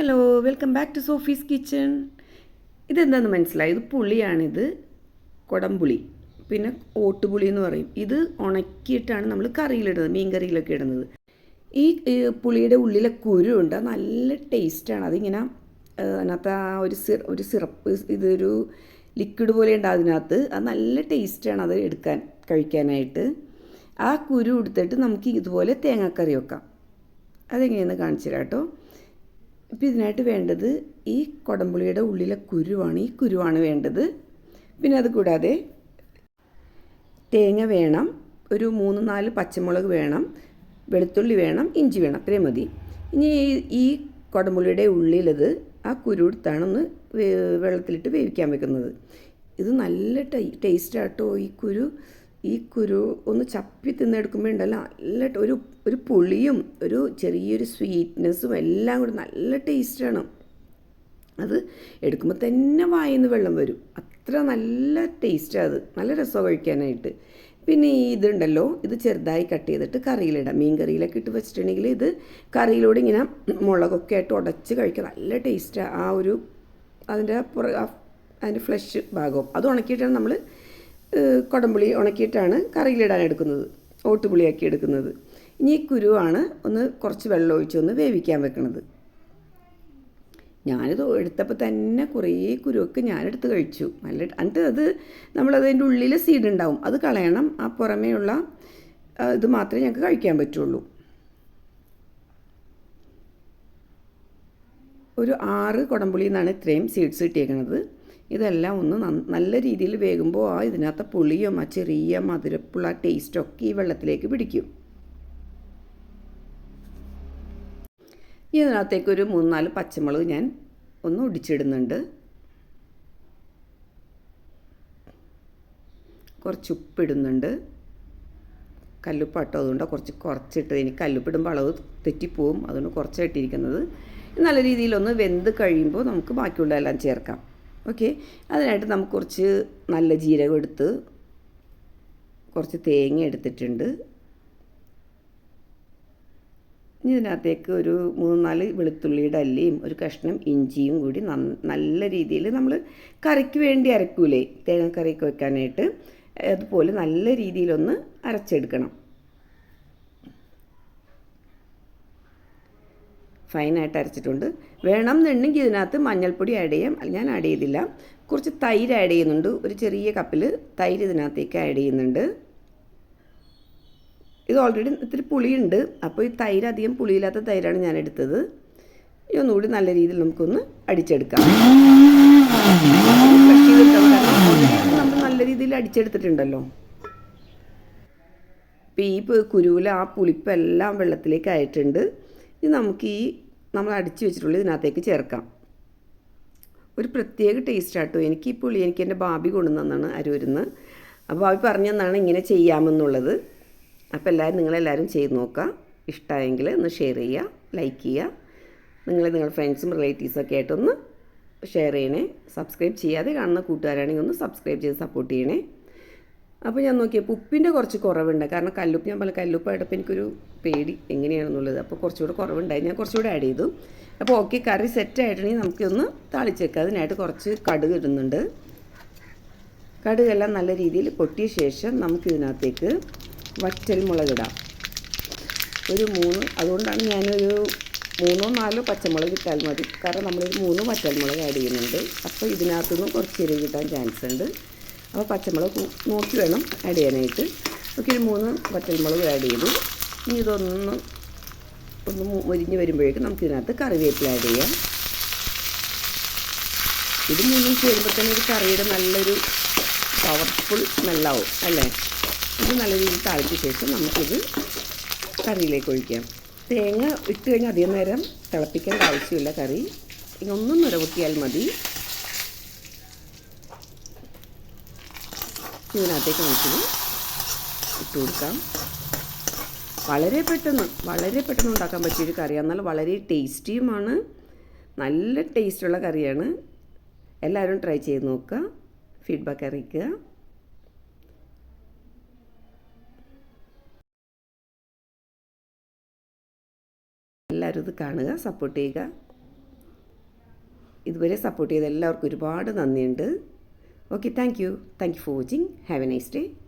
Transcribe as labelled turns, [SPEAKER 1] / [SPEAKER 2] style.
[SPEAKER 1] Hello welcome back to Sophie's kitchen ഇതെന്താണെന്ന് മനസ്സിലായി? ഇത് പുളിയാണിത്. കുടംപുളി. പിന്നെ ഓട്ടുപുളി എന്ന് പറയും. ഇത് ഉണക്കിയിട്ടാണ് നമ്മൾ കറിയിലിടുന്നത് മീൻ കറിയിലൊക്കെ ഇടുന്നത്. ഈ പുളിയുടെ ഉള്ളിലെ കുരുണ്ട് നല്ല ടേസ്റ്റാണ് അതിങ്ങനെ അതിനകത്ത് ആ ഒരു സിറ ഒരു സിറപ്പ് ഇതൊരു ലിക്വിഡ് പോലെ ഉണ്ട് അതിനകത്ത്. അത് നല്ല ടേസ്റ്റാണ് അത് എടുക്കാൻ കഴിക്കാനായിട്ട്. ആ കുരു എടുത്തിട്ട് നമുക്ക് ഇതുപോലെ തേങ്ങാക്കറി വെക്കാം. അതെങ്ങനെയെന്ന് കാണിച്ചു തരാം കേട്ടോ. ഇപ്പം ഇതിനായിട്ട് വേണ്ടത് ഈ കുടംപുളിയുടെ ഉള്ളിലെ കുരുവാണ്. ഈ കുരുവാണ് വേണ്ടത്. പിന്നെ അത് കൂടാതെ തേങ്ങ വേണം. ഒരു മൂന്ന് നാല് പച്ചമുളക് വേണം. വെളുത്തുള്ളി വേണം. ഇഞ്ചി വേണം. അത്രയും മതി. ഇനി ഈ- കൊടംപുളിയുടെ ഉള്ളിലത് ആ കുരു എടുത്താണ് ഒന്ന് വെള്ളത്തിലിട്ട് വേവിക്കാൻ വെക്കുന്നത്. ഇത് നല്ല ടേസ്റ്റാട്ടോ ഈ കുരു. ഈ കുരു ഒന്ന് ചപ്പി തിന്നെടുക്കുമ്പോൾ ഉണ്ടല്ലോ നല്ല ഒരു ഒരു പുളിയും ഒരു ചെറിയൊരു സ്വീറ്റ്നെസ്സും എല്ലാം കൂടി നല്ല ടേസ്റ്റാണ് അത് എടുക്കുമ്പോൾ തന്നെ വായിന്ന് വെള്ളം വരും. അത്ര നല്ല ടേസ്റ്റാണ് അത്. നല്ല രസമാണ് കഴിക്കാനായിട്ട്. പിന്നെ ഈ ഇതുണ്ടല്ലോ ഇത് ചെറുതായി കട്ട് ചെയ്തിട്ട് കറിയിലിടാം. മീൻ കറിയിലൊക്കെ ഇട്ട് വെച്ചിട്ടുണ്ടെങ്കിൽ ഇത് കറിയിലൂടെ ഇങ്ങനെ മുളകൊക്കെ ആയിട്ട് ഉടച്ച് കഴിക്കാൻ നല്ല ടേസ്റ്റാണ് ആ. ഒരു അതിന്റെ അതിന്റെ ഫ്ലഷ് ഭാഗവും. അത് ഉണക്കിയിട്ടാണ് നമ്മൾ കുടംപുളി ഉണക്കിയിട്ടാണ് കറിയിലിടാൻ എടുക്കുന്നത്. ഓട്ടുപുളിയാക്കി എടുക്കുന്നത്. ഇനി കുരുവാണ് ഒന്ന് കുറച്ച് വെള്ളം ഒഴിച്ച് ഒന്ന് വേവിക്കാൻ വെക്കുന്നത് ഞാനിത് എടുത്തപ്പോൾ തന്നെ കുറേ കുരുവൊക്കെ ഞാനെടുത്ത് കഴിച്ചു. നല്ല എന്നിട്ട് അത് നമ്മളതിന്റെ ഉള്ളിൽ സീഡ് ഉണ്ടാവും. അത് കളയണം. ആ പുറമേയുള്ള ഇത് മാത്രമേ ഞങ്ങൾക്ക് കഴിക്കാൻ പറ്റുള്ളൂ. ഒരു ആറ് കുടംപുളി എന്നാണ് ഇത്രയും സീഡ്സ് കിട്ടിയേക്കുന്നത് ഇതെല്ലാം ഒന്ന് നല്ല രീതിയിൽ വേകുമ്പോൾ ആ ഇതിനകത്ത് പുളിയും ആ ചെറിയ മധുരപ്പുള്ള ടേസ്റ്റൊക്കെ ഈ വെള്ളത്തിലേക്ക് പിടിക്കും. ഇതിനകത്തേക്ക് ഒരു മൂന്നാൽ പച്ചമുളക് ഞാൻ ഒന്ന് ഒടിച്ചിടുന്നുണ്ട്. കുറച്ച് ഉപ്പിടുന്നുണ്ട്. കല്ലുപ്പാട്ടോ അതുകൊണ്ട് കുറച്ച് കുറച്ചിട്ട് ഇനി കല്ലുപ്പിടുമ്പോൾ അളവ് തെറ്റിപ്പോവും. അതുകൊണ്ട് കുറച്ചായിട്ടിരിക്കുന്നത്. നല്ല രീതിയിലൊന്ന് വെന്ത് കഴിയുമ്പോൾ നമുക്ക് ബാക്കിയുള്ള എല്ലാം ചേർക്കാം. ഓക്കെ. അതിനായിട്ട് നമുക്ക് കുറച്ച് നല്ല ജീരകം എടുത്ത് കുറച്ച് തേങ്ങ എടുത്തിട്ടുണ്ട്. ഇനി ഇതിനകത്തേക്ക് ഒരു മൂന്ന് നാല് വെളുത്തുള്ളിയുടെ അല്ലിയും ഒരു കഷ്ണം ഇഞ്ചിയും കൂടി നല്ല രീതിയിൽ നമ്മൾ കറിക്ക് വേണ്ടി അരക്കൂലേ? തേങ്ങക്കറിയൊക്കെ വെക്കാനായിട്ട്. അതുപോലെ നല്ല രീതിയിലൊന്ന് അരച്ചെടുക്കണം. ഫൈനായിട്ട് അരച്ചിട്ടുണ്ട്. വേണം എന്നുണ്ടെങ്കിൽ ഇതിനകത്ത് മഞ്ഞൾപ്പൊടി ആഡ് ചെയ്യാം. ഞാൻ ആഡ് ചെയ്തില്ല. കുറച്ച് തൈര് ആഡ് ചെയ്യുന്നുണ്ട്. ഒരു ചെറിയ കപ്പിൽ തൈര് ഇതിനകത്തേക്ക് ആഡ് ചെയ്യുന്നുണ്ട്. ഇത് ഓൾറെഡി ഇത്തിരി പുളിയുണ്ട്. അപ്പോൾ ഈ തൈര് അധികം പുളിയില്ലാത്ത തൈരാണ് ഞാൻ എടുത്തത്. ഈ ഒന്നുകൂടി നല്ല രീതിയിൽ നമുക്കൊന്ന് അടിച്ചെടുക്കാം. നമ്മൾ നല്ല രീതിയിൽ അടിച്ചെടുത്തിട്ടുണ്ടല്ലോ. ഇപ്പോൾ ഈ കുരുവിൽ ആ പുളിപ്പെല്ലാം വെള്ളത്തിലേക്ക് ആയിട്ടുണ്ട്. ഇത് നമുക്ക് ഈ നമ്മൾ അടിച്ചു വെച്ചിട്ടുള്ള ഇതിനകത്തേക്ക് ചേർക്കാം. ഒരു പ്രത്യേക ടേസ്റ്റ് ആട്ടോ. എനിക്ക് ഈ പുളി എനിക്ക് എന്റെ ബാബി കൊണ്ടുവന്നാണ് അരൂരിന്ന് അപ്പോൾ ബാബി പറഞ്ഞു തന്നാണ് ഇങ്ങനെ ചെയ്യാമെന്നുള്ളത്. അപ്പോൾ എല്ലാവരും നിങ്ങളെല്ലാവരും ചെയ്ത് നോക്കുക. ഇഷ്ടമായെങ്കിൽ ഒന്ന് ഷെയർ ചെയ്യുക ലൈക്ക് ചെയ്യുക. നിങ്ങൾ നിങ്ങളുടെ ഫ്രണ്ട്സും റിലേറ്റീവ്സൊക്കെ ആയിട്ടൊന്ന് ഷെയർ ചെയ്യണേ. സബ്സ്ക്രൈബ് ചെയ്യാതെ കാണുന്ന കൂട്ടുകാരാണെങ്കിൽ ഒന്ന് സബ്സ്ക്രൈബ് ചെയ്ത് സപ്പോർട്ട് ചെയ്യണേ. അപ്പോൾ ഞാൻ നോക്കിയപ്പോൾ ഉപ്പിന്റെ കുറച്ച് കുറവുണ്ട്. കാരണം കല്ലുപ്പ് ഞാൻ പല കല്ലുപ്പായിട്ടപ്പോൾ എനിക്കൊരു പേടി എങ്ങനെയാണെന്നുള്ളത്. അപ്പോൾ കുറച്ചുകൂടെ കുറവുണ്ടായി. ഞാൻ കുറച്ചുകൂടെ ആഡ് ചെയ്തു. അപ്പോൾ ഓക്കെ കറി സെറ്റ് ആയിട്ടുണ്ടെങ്കിൽ നമുക്കൊന്ന് താളിച്ചേക്കാം. അതിനായിട്ട് കുറച്ച് കടുക് ഇടുന്നുണ്ട്. കടുകെല്ലാം നല്ല രീതിയിൽ പൊട്ടിയ ശേഷം നമുക്കിതിനകത്തേക്ക് വറ്റൽ മുളകിടാം ഒരു മൂന്ന് അതുകൊണ്ടാണ് ഞാനൊരു മൂന്നോ നാലോ പച്ചമുളക് ഇട്ടാൽ മതി. കാരണം നമ്മളൊരു മൂന്ന് പച്ചമുളക് ആഡ് ചെയ്യുന്നുണ്ട്. അപ്പോൾ ഇതിനകത്തുനിന്ന് കുറച്ച് എരിവ് കിട്ടാൻ ചാൻസ് ഉണ്ട്. അപ്പോൾ പച്ചമുളക് നോക്കി വേണം ആഡ് ചെയ്യാനായിട്ട്. ഒക്കെ ഒരു മൂന്ന് പച്ചമുളക് ആഡ് ചെയ്തു. ഇനി ഇതൊന്ന് ഒന്ന് ഒരിഞ്ഞ് വരുമ്പോഴേക്കും നമുക്ക് ഇതിനകത്ത് കറിവേപ്പില ആഡ് ചെയ്യാം. ഇത് മൂന്നും ചേരുമ്പോൾ തന്നെ ഒരു കറിയുടെ നല്ലൊരു പവർഫുൾ സ്മെല്ലാവും അല്ലേ? ഇത് നല്ല രീതിയിൽ താഴ്ത്തിയ ശേഷം നമുക്കിത് കറിയിലേക്ക് ഒഴിക്കാം. തേങ്ങ ഇട്ട് കഴിഞ്ഞാൽ അധികം നേരം തിളപ്പിക്കേണ്ട ആവശ്യമില്ല കറി. ഇനി ഒന്നും നിറവൂട്ടിയാൽ മതി. ഇതിനകത്തേക്ക് നമുക്കിത് ഇട്ട് കൊടുക്കാം. വളരെ പെട്ടെന്ന് വളരെ പെട്ടെന്ന് ഉണ്ടാക്കാൻ പറ്റിയൊരു കറിയാണ്. എന്നാൽ വളരെ ടേസ്റ്റിയുമാണ്. നല്ല ടേസ്റ്റുള്ള കറിയാണ്. എല്ലാവരും ട്രൈ ചെയ്ത് നോക്കുക. ഫീഡ്ബാക്ക് അറിയിക്കുക. എല്ലാവരും ഇത് കാണുക സപ്പോർട്ട് ചെയ്യുക. ഇതുവരെ സപ്പോർട്ട് ചെയ്ത എല്ലാവർക്കും ഒരുപാട് നന്ദിയുണ്ട്. Okay, thank you. Thank you for watching. Have a nice day.